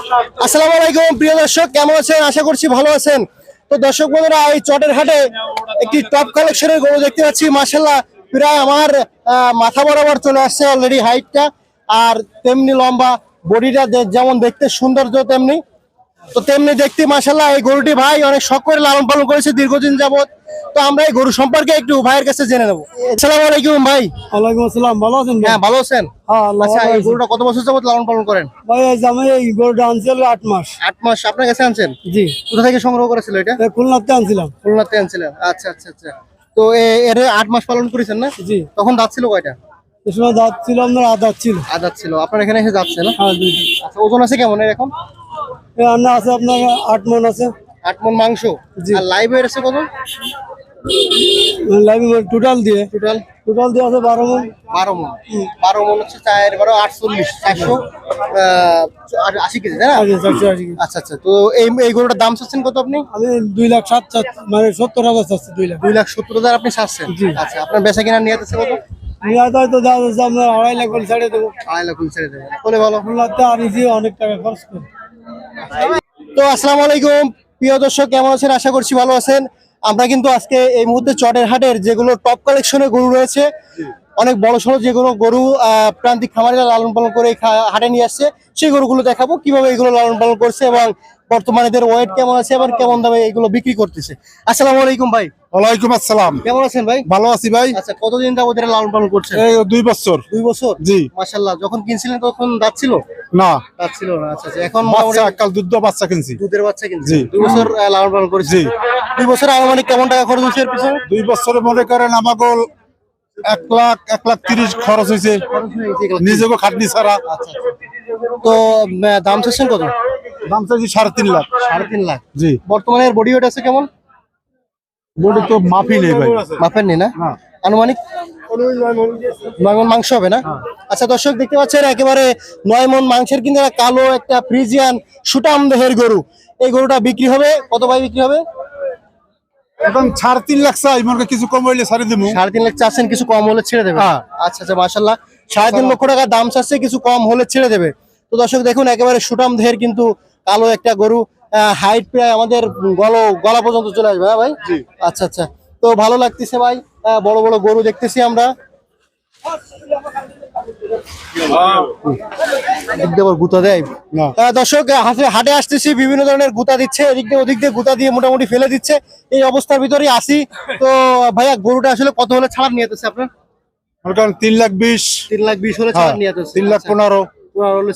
আসসালামু আলাইকুম, প্রিয় দর্শক, কেমন আছেন? আশা করছি ভালো আছেন। তো দর্শক বন্ধুরা, এই চটের হাটে একটি টপ কালেকশনের গরু দেখতে পাচ্ছি। মাসাল্লাহ প্রায় আমার মাথা বরাবর চলে আসছে অলরেডি হাইটটা আর তেমনি লম্বা বডিটা যেমন দেখতে সৌন্দর্য, তেমনি। তো তেমনি দেখতে মাসাল্লাহ এই গরুটি ভাই অনেক শখ করে লালন পালন করেছে দীর্ঘদিন যাবত তো আমরা এই গরু সম্পর্কে একটু ভাইয়ের কাছে জেনে নেব। আসসালামু আলাইকুম ভাই। ওয়ালাইকুম আসসালাম ভালো আছেন হ্যাঁ ভালো আছেন? হ্যাঁ আচ্ছা এই গরুটা কত বছর যাবত লালন পালন করেন? ভাই এই আমি এই গরুটা আনছিল আট মাস। আট মাস আপনার কাছে আনছেন? জি। কোথা থেকে সংগ্রহ করেছিল এটা? খুলনাতে আনছিলাম। খুলনাতে আনছিলেন। আচ্ছা আচ্ছা আচ্ছা। তো এর আট মাস পালন করেছেন না? জি। তখন দাঁত ছিল কয়টা? এই সময় দাঁত ছিল আপনার আদাত ছিল। আদাত ছিল। আপনার এখানে এসে যাচ্ছে না? হ্যাঁ। আচ্ছা ওজন আছে কেমন এরকম? রান্না আছে আপনার আট মন আছে। আট মন মাংস। আর লাইভ ওয়েট আছে কত? লাইভ টোটাল দিয়ে। টোটাল টোটাল দিয়ে আছে বারো মন বারো মন বারো মন হচ্ছে চার বারো আটচল্লিশ চারশো আশি কেজি তাই কেজি। আচ্ছা আচ্ছা তো এই এই গরুটার দাম চাচ্ছেন কত আপনি? আমি দুই লাখ সাত মানে সত্তর হাজার চাচ্ছি দুই লাখ। দুই লাখ সত্তর হাজার আপনি চাচ্ছেন। আচ্ছা আপনার বেচা কিনা নিয়ে আছে কত? আড়াই লাখ দেবো। আড়াই লাখ ছেড়ে বলে ভালো। আর অনেক টাকা খরচ করে। তো আসসালামু আলাইকুম। প্রিয় দর্শক কেমন আছেন? আশা করছি ভালো আছেন। আমরা কিন্তু আজকে এই মুহূর্তে চটের হাটের যেগুলো টপ কালেকশনের গরু রয়েছে অনেক বড় সড়ো যেগুলো গরু প্রান্তিক খামারিরা লালন পালন করে হাটে নিয়ে আসছে সেই গরুগুলো দেখাবো কীভাবে এগুলো লালন পালন করছে এবং বর্তমানে এদের ওয়েট কেমন আছে এবং কেমন দামে এগুলো বিক্রি করতেছে। আসসালামু আলাইকুম ভাই। ওয়ালাইকুম আসসালাম। কেমন আছেন ভাই? ভালো আছি ভাই। আচ্ছা কতদিন যাবত এরা লালন পালন করছে? এই দুই বছর। দুই বছর? জি। মাশাল্লাহ যখন কিনছিলেন তখন দাঁত ছিল? না। দাঁত ছিল না আচ্ছা আচ্ছা। এখন বাচ্চা কাল দুধ বাচ্চা কিনছি। দুধের বাচ্চা কিনছে জি। দুই বছর লালন পালন করেছে জি। দুই বছর আনুমানিক কেমন টাকা খরচ হয়েছে এর পিছনে? দুই বছরে মনে করেন আমাকে এক লাখ এক লাখ তিরিশ খরচ হয়েছে। হয়ে। নিজেকে খাটনি ছাড়া। আচ্ছা আচ্ছা। তো দাম চাচ্ছেন কত? দাম চাইছি সাড়ে তিন লাখ। সাড়ে তিন লাখ। জি। বর্তমানে এর বডি ওয়েট আছে কেমন? বডি তো মাফি নেই ভাই। মাপেন নি? না। আনুমানিক? মাংস হবে না? আচ্ছা দর্শক দেখতে পাচ্ছেন একেবারে নয় মন মাংসের কিন্তু কালো একটা ফ্রিজিয়ান সুটাম দেহের গরু। এই গরুটা বিক্রি হবে কত ভাই বিক্রি হবে? এখন সাড়ে তিন লাখ চাই মনে কিছু কম হইলে ছাড়ে দিব সাড়ে তিন লাখ চাচ্ছেন কিছু কম হলে ছেড়ে দেবে। হ্যাঁ। আচ্ছা আচ্ছা মাসাল্লাহ সাড়ে তিন লক্ষ টাকা দাম চাচ্ছে কিছু কম হলে ছেড়ে দেবে। তো দর্শক দেখুন একেবারে সুটাম দেহের কিন্তু কালো একটা গরু। হাইট প্রায় আমাদের গল গলা পর্যন্ত চলে আসবে হ্যাঁ ভাই? আচ্ছা আচ্ছা। তো ভালো লাগতেছে ভাই বড় বড় গরু দেখতেছি আমরা। গুতা দেয়। দর্শক হাটে হাটে আসতেছি বিভিন্ন ধরনের গুতা দিচ্ছে এদিক দিয়ে ওদিক দিয়ে গুতা দিয়ে মোটামুটি ফেলে দিচ্ছে। এই অবস্থার ভিতরেই আসি। তো ভাইয়া গরুটা আসলে কত হলে ছাড়ার নিয়ে যেতেছে আপনার? তিন লাখ বিশ। তিন লাখ বিশ হলে হ্যাঁ, ছাড়ার নিয়ে যেতেছে তিন লাখ আচ্ছা, পনেরো।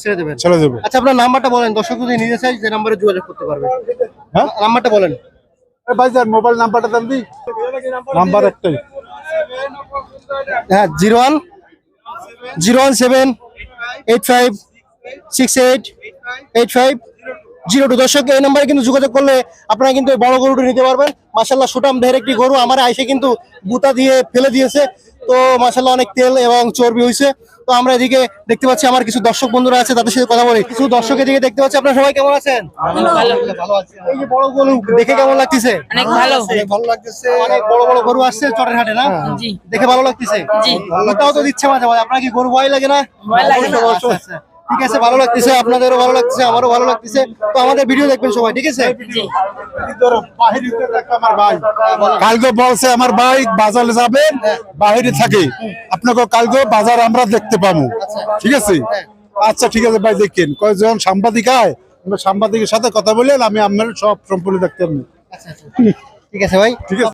ছেড়ে দেবেন। ছেড়ে দেবো। আচ্ছা আপনার নাম্বারটা বলেন। দর্শক যদি নিতে চাই যে নাম্বারে যোগাযোগ করতে পারবে। হ্যাঁ? নাম্বারটা বলেন। ভাই মোবাইল নাম্বারটা দেন দি। নাম্বার একটাই। হ্যাঁ zero one zero one seven, eight five, six eight eight five, zero two. দর্শক, এই নাম্বারে কিন্তু যোগাযোগ করলে আপনারা কিন্তু বড় গরুটি নিতে পারবেন। মাসাল্লাহ সুটাম দেহের একটি গরু আমার আইসে কিন্তু বুতা দিয়ে ফেলে দিয়েছে। তো মাসাল্লাহ অনেক তেল এবং চর্বি হয়েছে তো আমরা এদিকে দেখতে পাচ্ছি আমার কিছু দর্শক বন্ধুরা আছে তাদের সাথে কথা বলি। কিছু দর্শক এদিকে দেখতে পাচ্ছি আপনারা সবাই কেমন আছেন? ভালো। এই যে বড় গরু দেখে কেমন লাগতেছে? অনেক ভালো। ভালো লাগতেছে। অনেক বড় বড় গরু আসছে চটের হাটে না দেখে ভালো লাগতেছে? তাও তো দিচ্ছে মাঝে মাঝে আপনার কি গরু ভয় লাগে না? ভয় লাগে না। ঠিক আছে ভালো লাগতেছে আপনাদেরও ভালো লাগতেছে আমারও ভালো লাগতেছে। তো আমাদের ভিডিও দেখবেন সবাই ঠিক আছে? কালকে বলছে আমার ভাই বাজারে যাবেন বাহিরে থাকে। আপনাকে কালকে বাজার আমরা দেখতে পাবো। ঠিক আছে? আচ্ছা ঠিক আছে ভাই দেখেন। কয়জন সাংবাদিক আয় সাংবাদিকের সাথে কথা বললেন আমি আপনার সব সম্পূর্ণ দেখতে পাবো। আচ্ছা আচ্ছা। ঠিক আছে ভাই। ঠিক আছে।